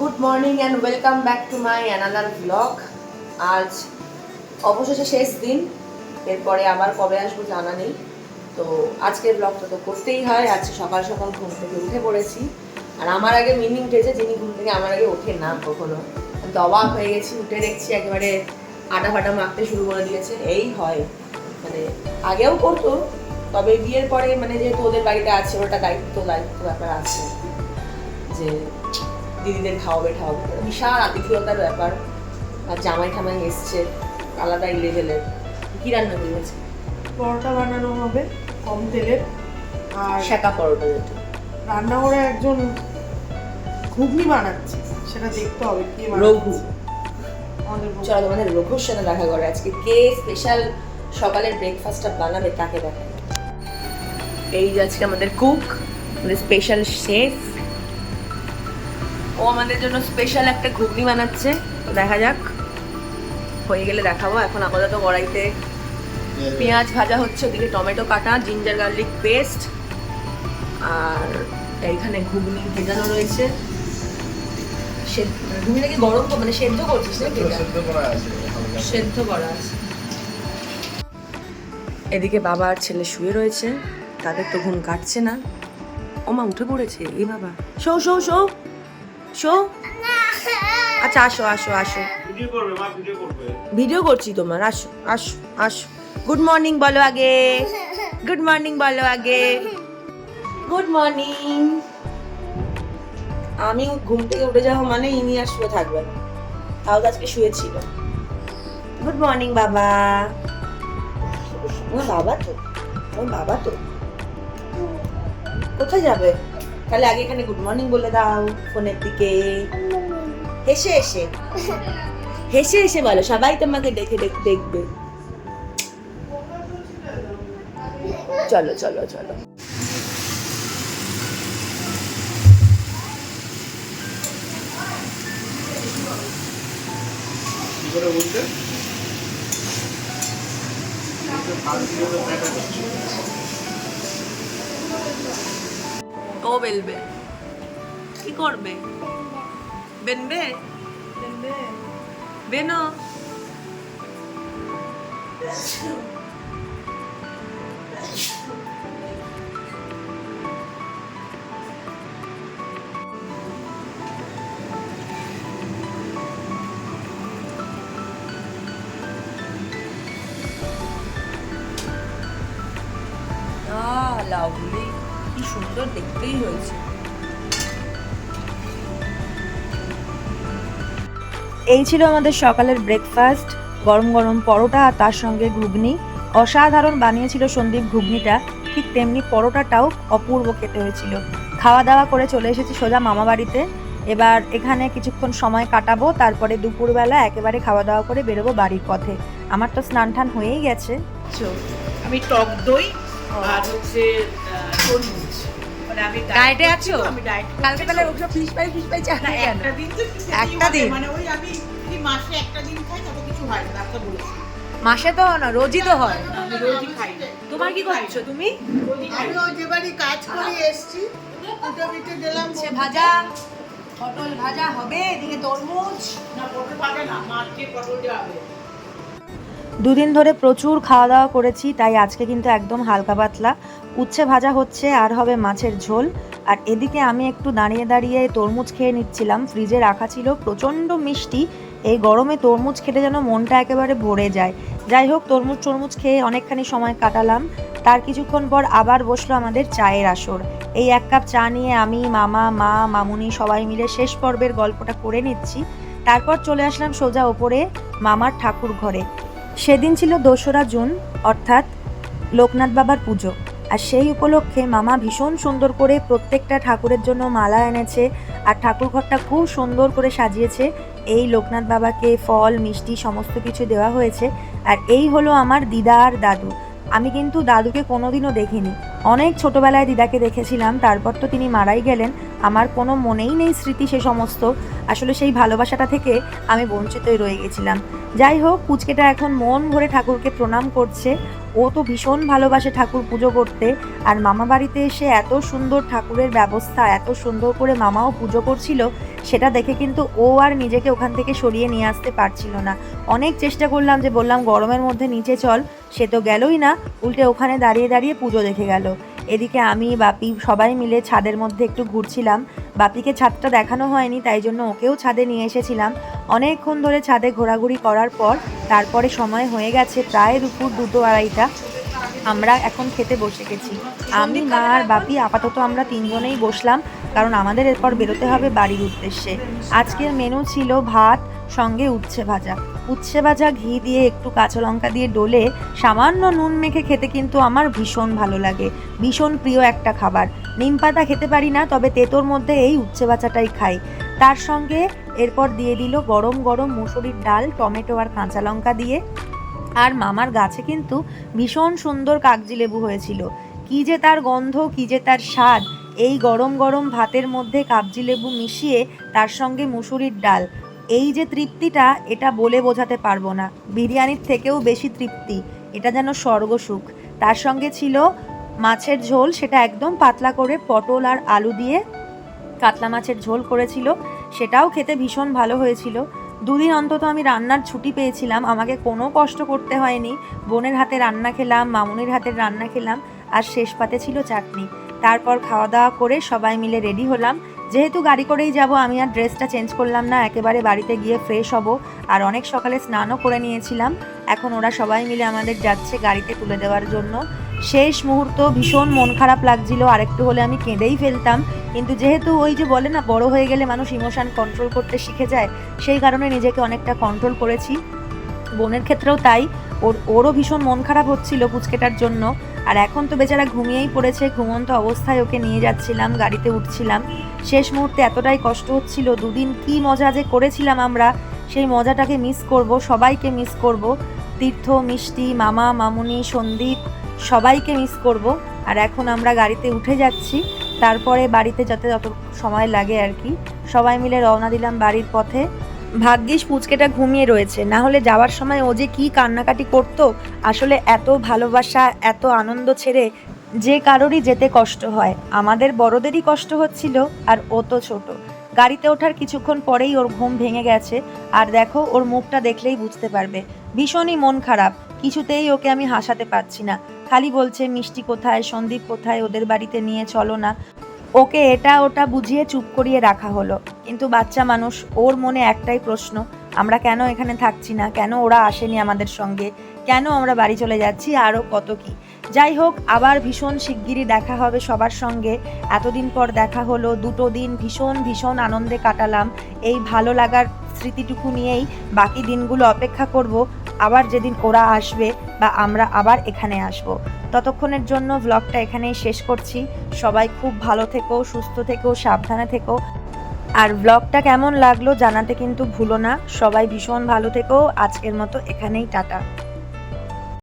Good morning and welcome back to my another blog আজ অবশেষে শেষ দিন, এরপরে আবার কবে আসব জানা নেই। তো আজকের ব্লগটা তো করতেই হয় আজকে সকাল সকাল ঘুম থেকে উঠে পড়েছি। আর আমার আগে মিনিং উঠেছে যিনি ঘুম থেকে আমার আগে ওঠে না কখনো। অবাক হয়ে গেছি, উঠে দেখছি একেবারে আটা ফাটা মাখতে শুরু করে দিয়েছে। এই হয়। মানে আগেও করতো, তবে বিয়ের পরে মানে যেহেতু ওদের বাড়িতে আছে, ওটা দায়িত্ব দায়িত্ব ব্যাপার আছে। যে দিদিদের খাওয়াবে খাওয়াবে। বিশাল আতিথিয়তার ব্যাপার। আর জামাই ঠামাই এসছে আলাদাই লেভেলের কি রান্না করেছে? পরোটা বানানো হবে কম তেলের আর শাকা পরোটা যেটা। রান্নাঘরে একজন ঘুগনি বানাচ্ছে সেটা দেখতে হবে কে রঘু। বানাচ্ছে আমাদের রঘু। চলো তোমাদের রঘুর সাথে দেখা করে। আজকে কে স্পেশাল সকালের ব্রেকফাস্টটা বানাবে তাকে দেখা এই যে আজকে আমাদের কুক আমাদের স্পেশাল শেফ ও আমাদের জন্য স্পেশাল একটা ঘুগনি বানাচ্ছে। দেখা যাক। হয়ে গেলে দেখাবো। এখন আপাতত কড়াইতে পেঁয়াজ ভাজা হচ্ছে ওদিকে টমেটো কাটা জিঞ্জার গার্লিক পেস্ট আর এইখানে ঘুগনি ভেজানো রয়েছে। ঘুগনিটা কি গরম মানে সেদ্ধ করছিস? সেদ্ধ করা আছে এদিকে বাবা আর ছেলে শুয়ে রয়েছে। তাদের তো ঘুম কাটছে না। ও মা উঠে পড়েছে। এই বাবা শো শো শো। শো আচ্ছা আসো আসো আসো। ভিডিও করছি তোমার, আসো আসো আসো। গুড মর্নিং বলো আগে। গুড মর্নিং বলো আগে। গুড মর্নিং আমি ঘুম থেকে উঠে যাওয়া মানে ইনি আর শুয়ে থাকবে না। তাও আজকে শুয়েছিল। গুড মর্নিং বাবা। আমার বাবা তো, আমার বাবা তো। কোথায় যাবে? তাহলে আগে এখানে গুড মর্নিং বলে দাও, ফোনের দিকে। হেসে হেসে। হেসে হেসে বলো, সবাই তোমাকে দেখে দেখবে। চলো চলো চলো। ও বেলবে কি করবে বেনবে বেনো লাভলি কি সুন্দর দেখতেই হয়েছে। এই ছিল আমাদের সকালের ব্রেকফাস্ট গরম গরম পরোটা আর তার সঙ্গে ঘুগনি। অসাধারণ বানিয়েছিল সন্দীপ ঘুগনিটা ঠিক তেমনি পরোটাটাও অপূর্ব খেতে হয়েছিল। খাওয়া দাওয়া করে চলে এসেছি সোজা মামা বাড়িতে। এবার এখানে কিছুক্ষণ সময় কাটাবো তারপরে দুপুরবেলা একেবারে খাওয়া দাওয়া করে বেরোবো বাড়ির পথে। আমার তো স্নান টান হয়েই গেছে। আমি টক দই আর হচ্ছে মানে আমি ডায়েটে আছো? আমি ডায়েট কালকে তাহলে ওগুলো ফিস পাই ফিস পাই কেন একটা দিন তো একটা দিন? মানে ওই আমি যদি মাসে একটা দিন খাই তবে কিছু হয় না ডাক্তার বলেছে। মাসে তো না রোজই তো হয়। আমি রোজই খাই। তোমার কি করছ তুমি? আমি ওই যে বাড়ি কাজ করে এসছি উঠে পিঠে দিলাম সে ভাজা। পটল ভাজা হবে এদিকে তরমুজ। না পটল পাবে না মাছকে পটল দেওয়া হবে দুদিন ধরে প্রচুর খাওয়া দাওয়া করেছি তাই আজকে কিন্তু একদম হালকা পাতলা। উচ্ছে ভাজা হচ্ছে আর হবে মাছের ঝোল। আর এদিকে আমি একটু দাঁড়িয়ে দাঁড়িয়ে তরমুজ খেয়ে নিচ্ছিলাম। ফ্রিজে রাখা ছিল প্রচণ্ড মিষ্টি। এই গরমে তরমুজ খেতে যেন মনটা একেবারে ভরে যায়। যাই হোক, তরমুজ তরমুজ খেয়ে অনেকখানি সময় কাটালাম। তার কিছুক্ষণ পর আবার বসল আমাদের চায়ের আসর। এই এক কাপ চা নিয়ে আমি, মামা, মা, মামুনি সবাই মিলে শেষ পর্বের গল্পটা করে নিচ্ছি। তারপর চলে আসলাম সোজা ওপরে মামার ঠাকুর ঘরে। সেদিন ছিল দোসরা জুন, অর্থাৎ লোকনাথ বাবার পুজো। আর সেই উপলক্ষে মামা ভীষণ সুন্দর করে প্রত্যেকটা ঠাকুরের জন্য মালা এনেছে আর ঠাকুর ঘরটা খুব সুন্দর করে সাজিয়েছে। এই লোকনাথ বাবাকে ফল, মিষ্টি সমস্ত কিছু দেওয়া হয়েছে আর এই হলো আমার দিদা আর দাদু। আমি কিন্তু দাদুকে কোনোদিনও দেখিনি। অনেক ছোটবেলায় দিদাকে দেখেছিলাম, তারপর তো তিনি মারাই গেলেন। আমার কোনো মনেই নেই স্মৃতি সে সমস্ত। আসলে সেই ভালোবাসাটা থেকে আমি বঞ্চিতই রয়ে গেছিলাম। যাই হোক, পুচকেটা এখন মন ভরে ঠাকুরকে প্রণাম করছে। ও তো ভীষণ ভালোবাসে ঠাকুর পুজো করতে। আর মামা বাড়িতে এসে এত সুন্দর ঠাকুরের ব্যবস্থা, এত সুন্দর করে মামাও পুজো করছিল, সেটা দেখে কিন্তু ও আর নিজেকে ওখান থেকে সরিয়ে নিয়ে আসতে পারছিল না। অনেক চেষ্টা করলাম যে বললাম, গরমের মধ্যে নিচে চল। সে তো গেলই না, উল্টে ওখানে দাঁড়িয়ে দাঁড়িয়ে পুজো দেখে গেল। এদিকে আমি, বাপি সবাই মিলে ছাদের মধ্যে একটু ঘুরছিলাম। বাপিকে ছাদটা দেখানো হয়নি, তাই জন্য ওকেও ছাদে নিয়ে এসেছিলাম। অনেকক্ষণ ধরে ছাদে ঘোরাঘুরি করার পর, তারপরে সময় হয়ে গেছে প্রায় দুপুর দুটো আড়াইটা। আমরা এখন খেতে বসে গেছি। আমি, মা আর বাপি, আপাতত আমরা তিনজনেই বসলাম। কারণ আমাদের এরপর বেরোতে হবে বাড়ির উদ্দেশ্যে। আজকের মেনু ছিল ভাত, সঙ্গে উচ্ছে ভাজা। উচ্ছে ভাজা ঘি দিয়ে একটু কাঁচা লঙ্কা দিয়ে ডলে সামান্য নুন মেখে খেতে কিন্তু আমার ভীষণ ভালো লাগে। ভীষণ প্রিয় একটা খাবার। নিম পাতা খেতে পারি না, তবে তেতোর মধ্যে এই উচ্ছে ভাজাটাই খাই। তার সঙ্গে এরপর দিয়ে দিল গরম গরম মুসুরির ডাল, টমেটো আর কাঁচা লঙ্কা দিয়ে। আর মামার গাছে কিন্তু ভীষণ সুন্দর কাগজি লেবু হয়েছিল। কী যে তার গন্ধ, কী যে তার স্বাদ এই গরম গরম ভাতের মধ্যে কাগজি লেবু মিশিয়ে তার সঙ্গে মুসুরির ডাল। এই যে তৃপ্তিটা, এটা বলে বোঝাতে পারব না। বিরিয়ানির থেকেও বেশি তৃপ্তি। এটা যেন স্বর্গসুখ তার সঙ্গে ছিল মাছের ঝোল, সেটা একদম পাতলা করে পটল আর আলু দিয়ে কাতলা মাছের ঝোল করেছিল। সেটাও খেতে ভীষণ ভালো হয়েছিল। দুদিন অন্তত আমি রান্নার ছুটি পেয়েছিলাম। আমাকে কোনো কষ্ট করতে হয়নি। বোনের হাতে রান্না খেলাম, মামুনির হাতের রান্না খেলাম, আর শেষ পাতে ছিল চাটনি। তারপর খাওয়া দাওয়া করে সবাই মিলে রেডি হলাম। যেহেতু গাড়ি করেই যাব, আমি আর ড্রেসটা চেঞ্জ করলাম না, একেবারে বাড়িতে গিয়ে ফ্রেশ হব আর অনেক সকালে স্নানও করে নিয়েছিলাম। এখন ওরা সবাই মিলে আমাদের যাচ্ছে গাড়িতে তুলে দেওয়ার জন্য। শেষ মুহূর্ত ভীষণ মন খারাপ লাগছিল, আরেকটু হলে আমি কেঁদেই ফেলতাম। কিন্তু যেহেতু ওই যে বলে না, বড় হয়ে গেলে মানুষ ইমোশান কন্ট্রোল করতে শিখে যায়, সেই কারণে নিজেকে অনেকটা কন্ট্রোল করেছি। বোনের ক্ষেত্রেও তাই, ওর, ওরও ভীষণ মন খারাপ হচ্ছিল পুচকেটার জন্য। আর এখন তো বেচারা ঘুমিয়েই পড়েছে, ঘুমন্ত অবস্থায় ওকে নিয়ে যাচ্ছিলাম, গাড়িতে উঠছিলাম। শেষ মুহূর্তে এতটাই কষ্ট হচ্ছিল, দুদিন কি মজা যে করেছিলাম আমরা, সেই মজাটাকে মিস করব, সবাইকে মিস করব। তীর্থ, মিষ্টি, মামা, মামুনি, সন্দীপ, সবাইকে মিস করব। আর এখন আমরা গাড়িতে উঠে যাচ্ছি, তারপরে বাড়িতে যাতে যত সময় লাগে আর কি, সবাই মিলে রওনা দিলাম বাড়ির পথে। ভাগ্যিস পুচকেটা ঘুমিয়ে রয়েছে। না হলে যাওয়ার সময় ও যে কি কান্নাকাটি করতো, আসলে এত ভালোবাসা, এত আনন্দ ছেড়ে যে কারোরই যেতে কষ্ট হয়। আমাদের বড়দেরই কষ্ট হচ্ছিল আর ও তো ছোট। গাড়িতে ওঠার কিছুক্ষণ পরেই ওর ঘুম ভেঙে গেছে। আর দেখো, ওর মুখটা দেখলেই বুঝতে পারবে। ভীষণই মন খারাপ। কিছুতেই ওকে আমি হাসাতে পারছি না। খালি বলছে, মিষ্টি কোথায়? সন্দীপ কোথায়? ওদের বাড়িতে নিয়ে চলো না। ওকে এটা ওটা বুঝিয়ে চুপ করিয়ে রাখা হলো। কিন্তু বাচ্চা মানুষ, ওর মনে একটাই প্রশ্ন, আমরা কেন এখানে থাকছি না? কেন ওরা আসেনি আমাদের সঙ্গে? কেন আমরা বাড়ি চলে যাচ্ছি? আরও কত কি? যাই হোক, আবার ভীষণ শিগগিরই দেখা হবে সবার সঙ্গে। এতদিন পর দেখা হলো, দুটো দিন ভীষণ ভীষণ আনন্দে কাটালাম। এই ভালো লাগার স্মৃতিটুকু নিয়েই বাকি দিনগুলো অপেক্ষা করব। আবার যেদিন ওরা আসবে বা আমরা আবার এখানে আসব। ততক্ষণের জন্য ব্লগটা এখানেই শেষ করছি। সবাই খুব ভালো থেকো, সুস্থ থেকো, সাবধানে থেকো। আর ব্লগটা কেমন লাগল জানাতে কিন্তু ভুলো না। সবাই ভীষণ ভালো থেকো। আজকের মতো এখানেই টাটা।